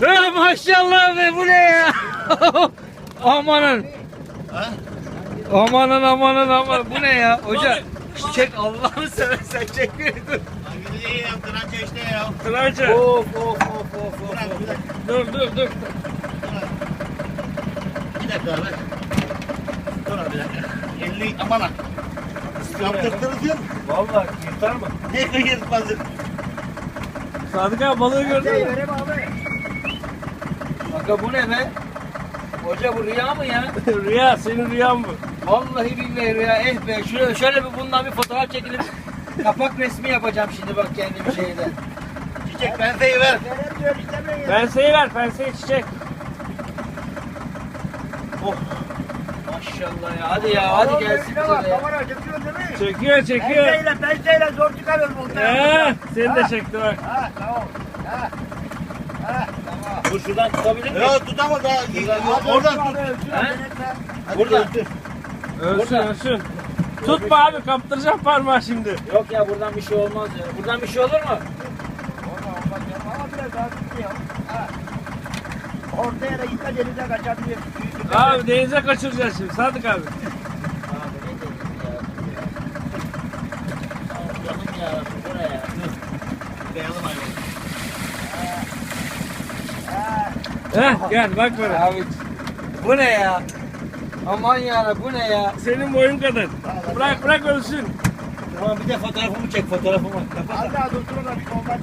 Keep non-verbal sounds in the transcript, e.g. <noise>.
He maşallah be bu ne ya? <laughs> amanın. Ha? Amanın amanın aman bu ne ya? Hoca çek Allah'ını seversen çek beni dur. Hangisi iyi ya? Kıranca işte ya. Kıraca. Of of of of dakika. Dur dur dur. Bir dakika abi. Dur abi bir dakika. Elini aman ha. Yaptırttınız diyor. Vallahi yırtar mı? Ne bazı. Sadık abi balığı gördün mü? vereyim abi. Kanka bu ne be? Hoca bu rüya mı ya? <laughs> Rüya senin rüyan bu. Vallahi billahi rüya eh be. Şöyle, şöyle bir bundan bir fotoğraf çekilip kapak resmi yapacağım şimdi bak kendim şeyden. Çiçek benzeyi ver. Penseyi ver penseyi çiçek. Maşallah ya. Hadi ya hadi gelsin bize de ya. Kamera çekiyor değil mi? Çekiyor çekiyor. Penseyle penseyle zor çıkarıyoruz bu He, seni de çekti bak. Ha tamam. Ha. Dur şuradan tutabilir miyim? Ya tutamaz daha. Oradan tut. He? Buradan. Ölsün Burada. ölsün. Tutma abi kaptıracağım parmağı şimdi. Yok ya buradan bir şey olmaz ya. Buradan bir şey olur mu? Ortaya da gitse denize kaçabilir. Abi denize kaçıracağız şimdi Sadık abi. Bu ne ya? Kıyalım hayvanı. Ha. Heh gel bak böyle. Abi bu ne ya? Aman ya bu ne ya? Senin boyun kadar. Bırak bırak ölsün. Tamam bir de fotoğrafımı çek fotoğrafımı. Az daha dursun da bir olmaz